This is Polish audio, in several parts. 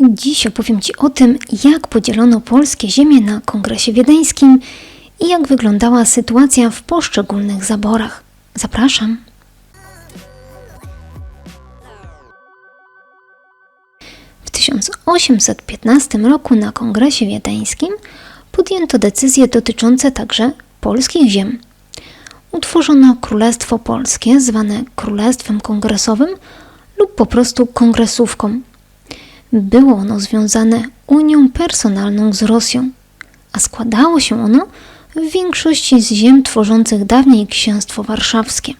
Dziś opowiem Ci o tym, jak podzielono polskie ziemie na Kongresie Wiedeńskim i jak wyglądała sytuacja w poszczególnych zaborach. Zapraszam. W 1815 roku na Kongresie Wiedeńskim podjęto decyzje dotyczące także polskich ziem. Utworzono Królestwo Polskie, zwane Królestwem Kongresowym lub po prostu Kongresówką. Było ono związane unią personalną z Rosją, a składało się ono w większości z ziem tworzących dawniej Księstwo Warszawskie.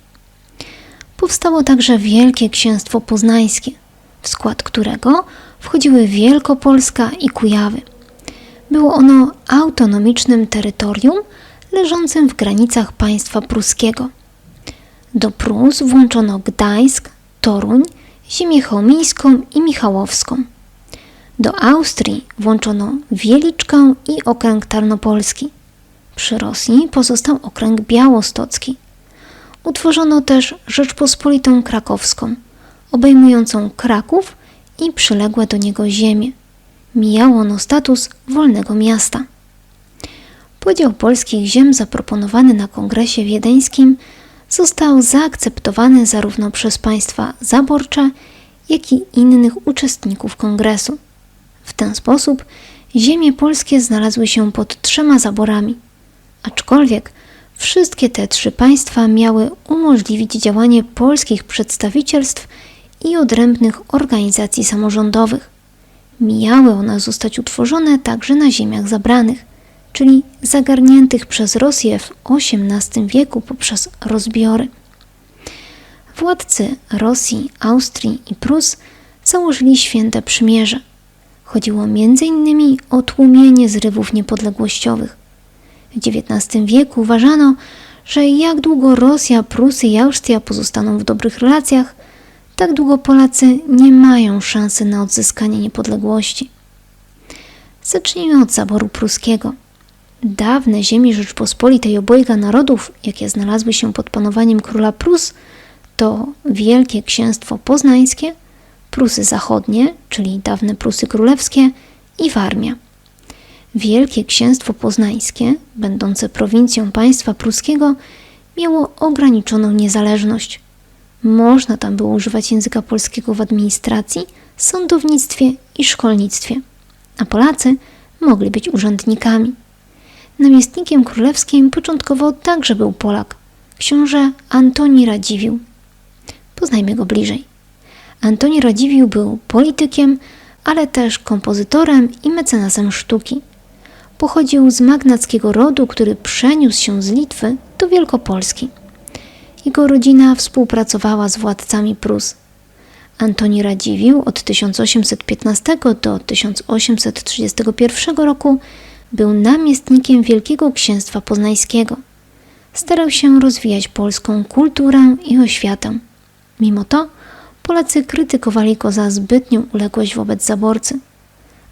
Powstało także Wielkie Księstwo Poznańskie, w skład którego wchodziły Wielkopolska i Kujawy. Było ono autonomicznym terytorium leżącym w granicach państwa pruskiego. Do Prus włączono Gdańsk, Toruń, ziemię chełmińską i michałowską. Do Austrii włączono Wieliczkę i okręg tarnopolski. Przy Rosji pozostał okręg białostocki. Utworzono też Rzeczpospolitą Krakowską, obejmującą Kraków i przyległe do niego ziemie. Mijało ono status wolnego miasta. Podział polskich ziem zaproponowany na Kongresie Wiedeńskim został zaakceptowany zarówno przez państwa zaborcze, jak i innych uczestników kongresu. Ten sposób ziemie polskie znalazły się pod trzema zaborami, aczkolwiek wszystkie te trzy państwa miały umożliwić działanie polskich przedstawicielstw i odrębnych organizacji samorządowych. Miały one zostać utworzone także na ziemiach zabranych, czyli zagarniętych przez Rosję w XVIII wieku poprzez rozbiory. Władcy Rosji, Austrii i Prus założyli święte przymierze. Chodziło m.in. o tłumienie zrywów niepodległościowych. W XIX wieku uważano, że jak długo Rosja, Prusy i Austria pozostaną w dobrych relacjach, tak długo Polacy nie mają szansy na odzyskanie niepodległości. Zacznijmy od zaboru pruskiego. Dawne ziemie Rzeczpospolitej obojga narodów, jakie znalazły się pod panowaniem króla Prus, to Wielkie Księstwo Poznańskie, Prusy Zachodnie, czyli dawne Prusy Królewskie i Warmia. Wielkie Księstwo Poznańskie, będące prowincją państwa pruskiego, miało ograniczoną niezależność. Można tam było używać języka polskiego w administracji, sądownictwie i szkolnictwie, a Polacy mogli być urzędnikami. Namiestnikiem królewskim początkowo także był Polak, książę Antoni Radziwiłł. Poznajmy go bliżej. Antoni Radziwiłł był politykiem, ale też kompozytorem i mecenasem sztuki. Pochodził z magnackiego rodu, który przeniósł się z Litwy do Wielkopolski. Jego rodzina współpracowała z władcami Prus. Antoni Radziwiłł od 1815 do 1831 roku był namiestnikiem Wielkiego Księstwa Poznańskiego. Starał się rozwijać polską kulturę i oświatę. Mimo to Polacy krytykowali go za zbytnią uległość wobec zaborcy.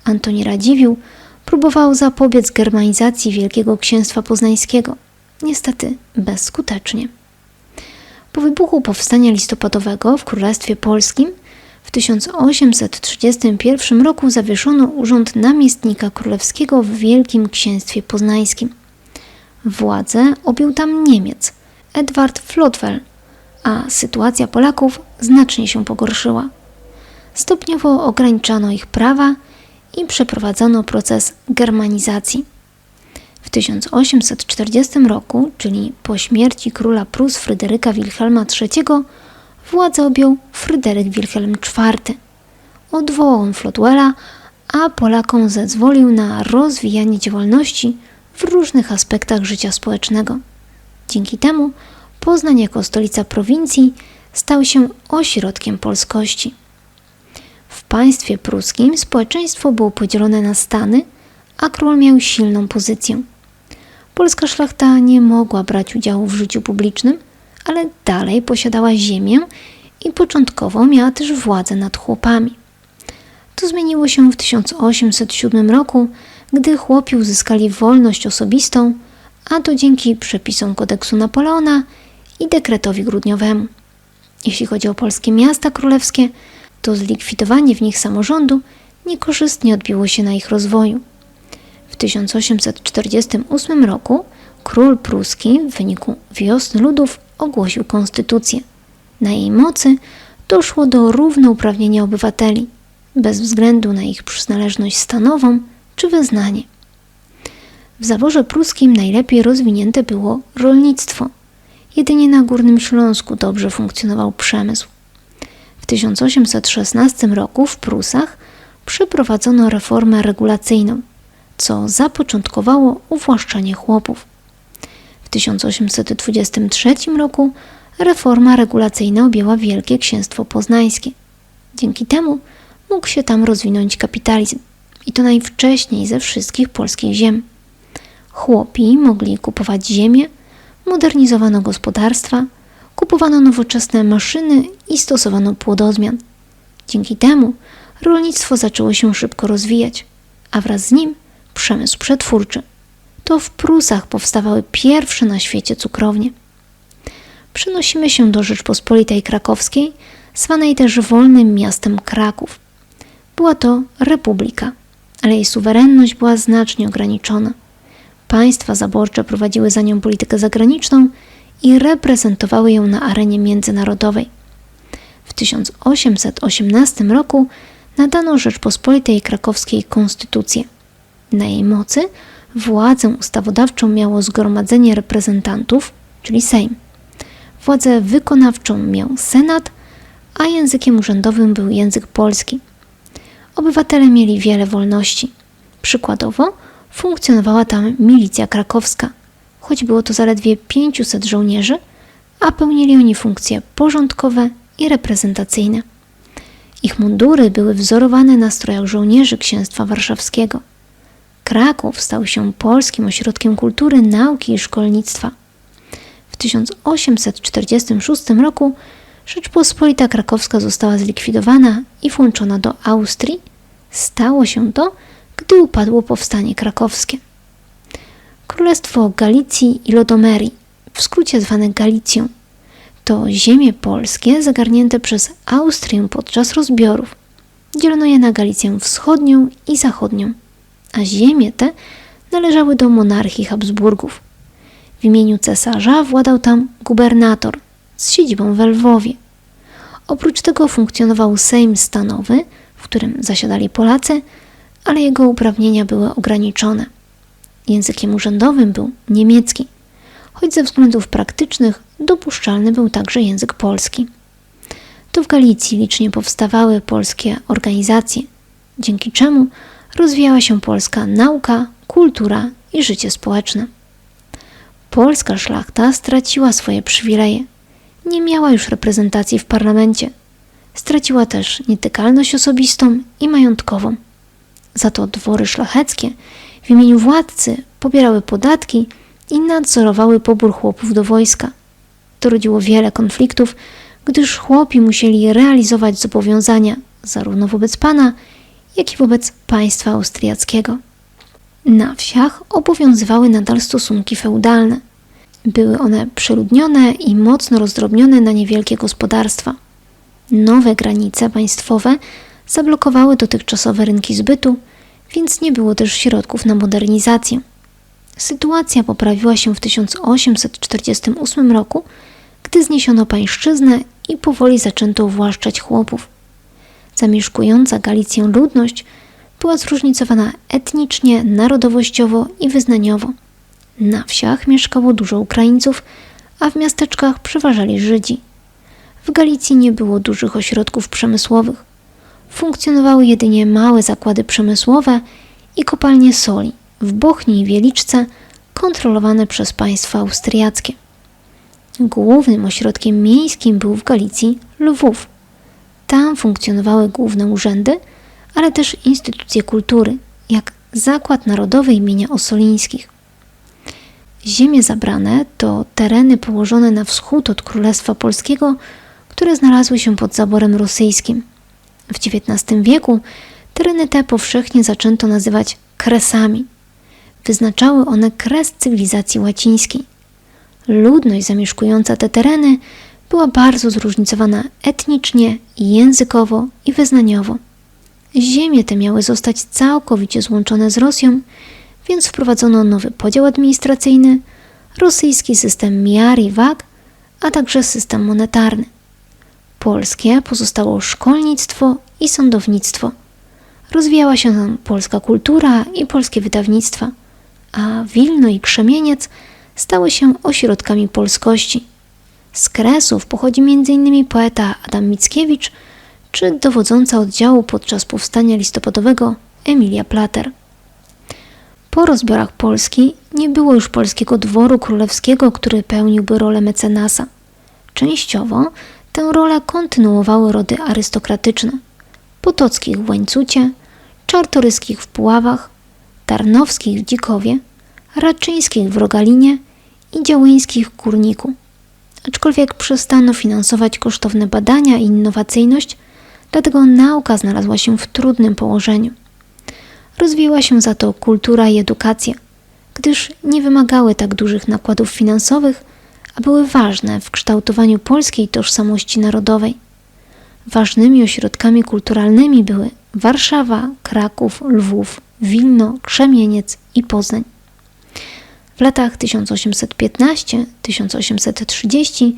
Antoni Radziwiłł próbował zapobiec germanizacji Wielkiego Księstwa Poznańskiego, niestety bezskutecznie. Po wybuchu powstania listopadowego w Królestwie Polskim w 1831 roku zawieszono urząd namiestnika królewskiego w Wielkim Księstwie Poznańskim. Władzę objął tam Niemiec, Edward Flotwell, a sytuacja Polaków znacznie się pogorszyła. Stopniowo ograniczano ich prawa i przeprowadzono proces germanizacji. W 1840 roku, czyli po śmierci króla Prus Fryderyka Wilhelma III, władzę objął Fryderyk Wilhelm IV. Odwołał on Flotwella, a Polakom zezwolił na rozwijanie działalności w różnych aspektach życia społecznego. Dzięki temu Poznań jako stolica prowincji stał się ośrodkiem polskości. W państwie pruskim społeczeństwo było podzielone na stany, a król miał silną pozycję. Polska szlachta nie mogła brać udziału w życiu publicznym, ale dalej posiadała ziemię i początkowo miała też władzę nad chłopami. To zmieniło się w 1807 roku, gdy chłopi uzyskali wolność osobistą, a to dzięki przepisom kodeksu Napoleona i dekretowi grudniowemu. Jeśli chodzi o polskie miasta królewskie, to zlikwidowanie w nich samorządu niekorzystnie odbiło się na ich rozwoju. W 1848 roku król pruski w wyniku wiosny ludów ogłosił konstytucję. Na jej mocy doszło do równouprawnienia obywateli, bez względu na ich przynależność stanową czy wyznanie. W zaborze pruskim najlepiej rozwinięte było rolnictwo. Jedynie na Górnym Śląsku dobrze funkcjonował przemysł. W 1816 roku w Prusach przeprowadzono reformę regulacyjną, co zapoczątkowało uwłaszczanie chłopów. W 1823 roku reforma regulacyjna objęła Wielkie Księstwo Poznańskie. Dzięki temu mógł się tam rozwinąć kapitalizm i to najwcześniej ze wszystkich polskich ziem. Chłopi mogli kupować ziemię, modernizowano gospodarstwa, kupowano nowoczesne maszyny i stosowano płodozmian. Dzięki temu rolnictwo zaczęło się szybko rozwijać, a wraz z nim przemysł przetwórczy. To w Prusach powstawały pierwsze na świecie cukrownie. Przenosimy się do Rzeczpospolitej Krakowskiej, zwanej też wolnym miastem Kraków. Była to republika, ale jej suwerenność była znacznie ograniczona. Państwa zaborcze prowadziły za nią politykę zagraniczną i reprezentowały ją na arenie międzynarodowej. W 1818 roku nadano Rzeczpospolitej Krakowskiej konstytucję. Na jej mocy władzę ustawodawczą miało Zgromadzenie Reprezentantów, czyli Sejm. Władzę wykonawczą miał Senat, a językiem urzędowym był język polski. Obywatele mieli wiele wolności. Przykładowo funkcjonowała tam milicja krakowska, choć było to zaledwie 500 żołnierzy, a pełnili oni funkcje porządkowe i reprezentacyjne. Ich mundury były wzorowane na strojach żołnierzy Księstwa Warszawskiego. Kraków stał się polskim ośrodkiem kultury, nauki i szkolnictwa. W 1846 roku Rzeczpospolita Krakowska została zlikwidowana i włączona do Austrii. Stało się to, gdy upadło powstanie krakowskie. Królestwo Galicji i Lodomerii, w skrócie zwane Galicją, to ziemie polskie zagarnięte przez Austrię podczas rozbiorów. Dzielono je na Galicję wschodnią i zachodnią, a ziemie te należały do monarchii Habsburgów. W imieniu cesarza władał tam gubernator z siedzibą w Lwowie. Oprócz tego funkcjonował Sejm Stanowy, w którym zasiadali Polacy, ale jego uprawnienia były ograniczone. Językiem urzędowym był niemiecki, choć ze względów praktycznych dopuszczalny był także język polski. To w Galicji licznie powstawały polskie organizacje, dzięki czemu rozwijała się polska nauka, kultura i życie społeczne. Polska szlachta straciła swoje przywileje. Nie miała już reprezentacji w parlamencie. Straciła też nietykalność osobistą i majątkową. Za to dwory szlacheckie w imieniu władcy pobierały podatki i nadzorowały pobór chłopów do wojska. To rodziło wiele konfliktów, gdyż chłopi musieli realizować zobowiązania zarówno wobec pana, jak i wobec państwa austriackiego. Na wsiach obowiązywały nadal stosunki feudalne. Były one przeludnione i mocno rozdrobnione na niewielkie gospodarstwa. Nowe granice państwowe zablokowały dotychczasowe rynki zbytu, więc nie było też środków na modernizację. Sytuacja poprawiła się w 1848 roku, gdy zniesiono pańszczyznę i powoli zaczęto uwłaszczać chłopów. Zamieszkująca Galicję ludność była zróżnicowana etnicznie, narodowościowo i wyznaniowo. Na wsiach mieszkało dużo Ukraińców, a w miasteczkach przeważali Żydzi. W Galicji nie było dużych ośrodków przemysłowych. Funkcjonowały jedynie małe zakłady przemysłowe i kopalnie soli w Bochni i Wieliczce kontrolowane przez państwa austriackie. Głównym ośrodkiem miejskim był w Galicji Lwów. Tam funkcjonowały główne urzędy, ale też instytucje kultury, jak Zakład Narodowy imienia Osolińskich. Ziemie zabrane to tereny położone na wschód od Królestwa Polskiego, które znalazły się pod zaborem rosyjskim. W XIX wieku tereny te powszechnie zaczęto nazywać kresami. Wyznaczały one kres cywilizacji łacińskiej. Ludność zamieszkująca te tereny była bardzo zróżnicowana etnicznie, językowo i wyznaniowo. ziemie te miały zostać całkowicie złączone z Rosją, więc wprowadzono nowy podział administracyjny, rosyjski system miar i wag, a także system monetarny. Polskie pozostało szkolnictwo i sądownictwo. Rozwijała się tam polska kultura i polskie wydawnictwa, a Wilno i Krzemieniec stały się ośrodkami polskości. Z Kresów pochodzi m.in. poeta Adam Mickiewicz czy dowodząca oddziału podczas powstania listopadowego Emilia Plater. Po rozbiorach Polski nie było już polskiego dworu królewskiego, który pełniłby rolę mecenasa. Częściowo tę rolę kontynuowały rody arystokratyczne Potockich w Łańcucie, Czartoryskich w Puławach, Tarnowskich w Dzikowie, Raczyńskich w Rogalinie i Działyńskich w Górniku. Aczkolwiek przestano finansować kosztowne badania i innowacyjność, dlatego nauka znalazła się w trudnym położeniu. Rozwijała się za to kultura i edukacja, gdyż nie wymagały tak dużych nakładów finansowych, a były ważne w kształtowaniu polskiej tożsamości narodowej. Ważnymi ośrodkami kulturalnymi były Warszawa, Kraków, Lwów, Wilno, Krzemieniec i Poznań. W latach 1815-1830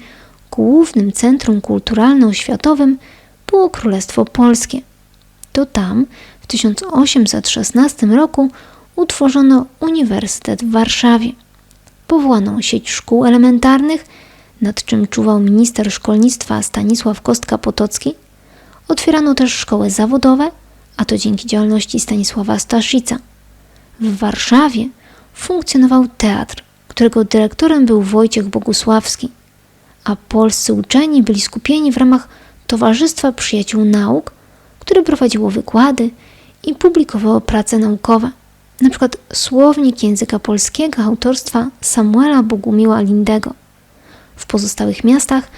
głównym centrum kulturalno-oświatowym było Królestwo Polskie. To tam w 1816 roku utworzono Uniwersytet w Warszawie. Powołano sieć szkół elementarnych, nad czym czuwał minister szkolnictwa Stanisław Kostka-Potocki. Otwierano też szkoły zawodowe, a to dzięki działalności Stanisława Staszica. W Warszawie funkcjonował teatr, którego dyrektorem był Wojciech Bogusławski, a polscy uczeni byli skupieni w ramach Towarzystwa Przyjaciół Nauk, które prowadziło wykłady i publikowało prace naukowe, np. słownik języka polskiego autorstwa Samuela Bogumiła Lindego. W pozostałych miastach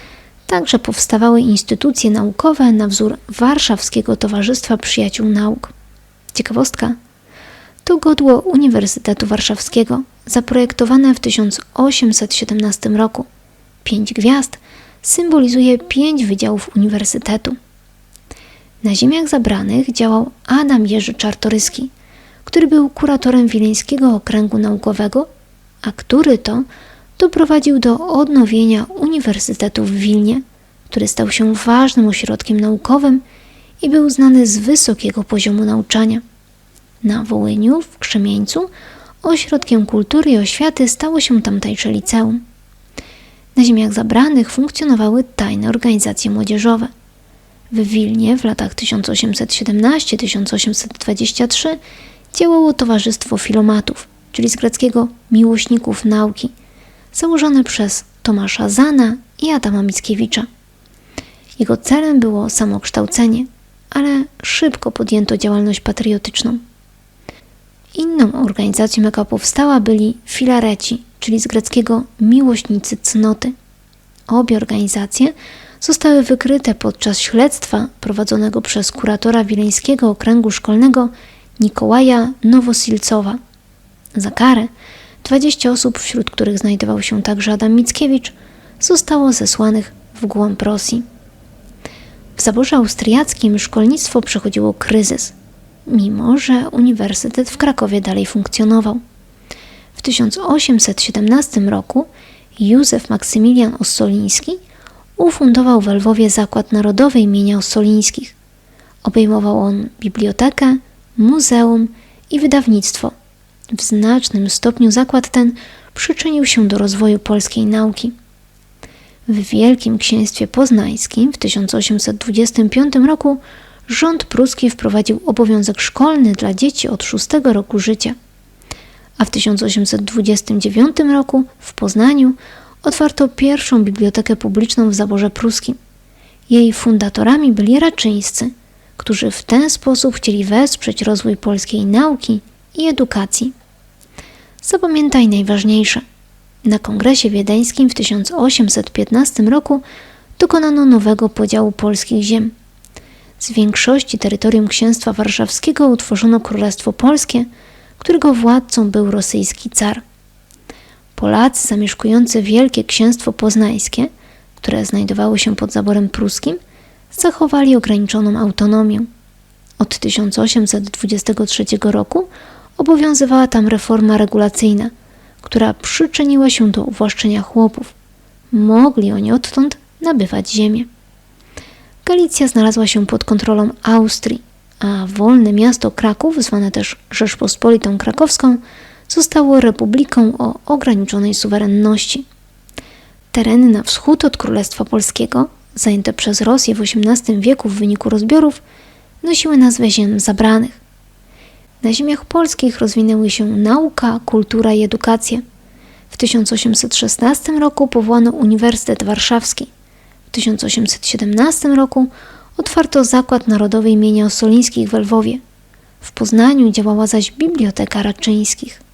także powstawały instytucje naukowe na wzór Warszawskiego Towarzystwa Przyjaciół Nauk. Ciekawostka to godło Uniwersytetu Warszawskiego, zaprojektowane w 1817 roku. Pięć gwiazd symbolizuje pięć wydziałów uniwersytetu. Na ziemiach zabranych działał Adam Jerzy Czartoryski, który był kuratorem Wileńskiego Okręgu Naukowego, a który to doprowadził do odnowienia Uniwersytetu w Wilnie, który stał się ważnym ośrodkiem naukowym i był znany z wysokiego poziomu nauczania. Na Wołyniu, w Krzemieńcu, ośrodkiem kultury i oświaty stało się tamtejsze liceum. Na ziemiach zabranych funkcjonowały tajne organizacje młodzieżowe. W Wilnie w latach 1817-1823 działało Towarzystwo Filomatów, czyli z greckiego miłośników nauki, założone przez Tomasza Zana i Adama Mickiewicza. Jego celem było samokształcenie, ale szybko podjęto działalność patriotyczną. Inną organizacją, jaka powstała, byli filareci, czyli z greckiego miłośnicy cnoty. Obie organizacje zostały wykryte podczas śledztwa prowadzonego przez kuratora wileńskiego okręgu szkolnego Nikołaja Nowosilcowa. Za karę 20 osób, wśród których znajdował się także Adam Mickiewicz, zostało zesłanych w głąb Rosji. W zaborze austriackim szkolnictwo przechodziło kryzys, mimo że Uniwersytet w Krakowie dalej funkcjonował. W 1817 roku Józef Maksymilian Ossoliński ufundował w Lwowie Zakład Narodowy imienia Ossolińskich. Obejmował on bibliotekę, muzeum i wydawnictwo. W znacznym stopniu zakład ten przyczynił się do rozwoju polskiej nauki. W Wielkim Księstwie Poznańskim w 1825 roku rząd pruski wprowadził obowiązek szkolny dla dzieci od szóstego roku życia. A w 1829 roku w Poznaniu otwarto pierwszą bibliotekę publiczną w zaborze pruskim. Jej fundatorami byli raczyńscy, którzy w ten sposób chcieli wesprzeć rozwój polskiej nauki i edukacji. Zapamiętaj najważniejsze. Na kongresie wiedeńskim w 1815 roku dokonano nowego podziału polskich ziem. Z większości terytorium księstwa warszawskiego utworzono Królestwo Polskie, którego władcą był rosyjski car. Polacy zamieszkujący Wielkie Księstwo Poznańskie, które znajdowało się pod zaborem pruskim, zachowali ograniczoną autonomię. Od 1823 roku obowiązywała tam reforma regulacyjna, która przyczyniła się do uwłaszczenia chłopów. Mogli oni odtąd nabywać ziemię. Galicja znalazła się pod kontrolą Austrii, a wolne miasto Kraków, zwane też Rzeczpospolitą Krakowską, zostało republiką o ograniczonej suwerenności. Tereny na wschód od Królestwa Polskiego, zajęte przez Rosję w XVIII wieku w wyniku rozbiorów, nosiły nazwę ziem zabranych. Na ziemiach polskich rozwinęły się nauka, kultura i edukacja. W 1816 roku powołano Uniwersytet Warszawski. W 1817 roku otwarto Zakład Narodowy imienia Ossolińskich w Lwowie. W Poznaniu działała zaś Biblioteka Raczyńskich.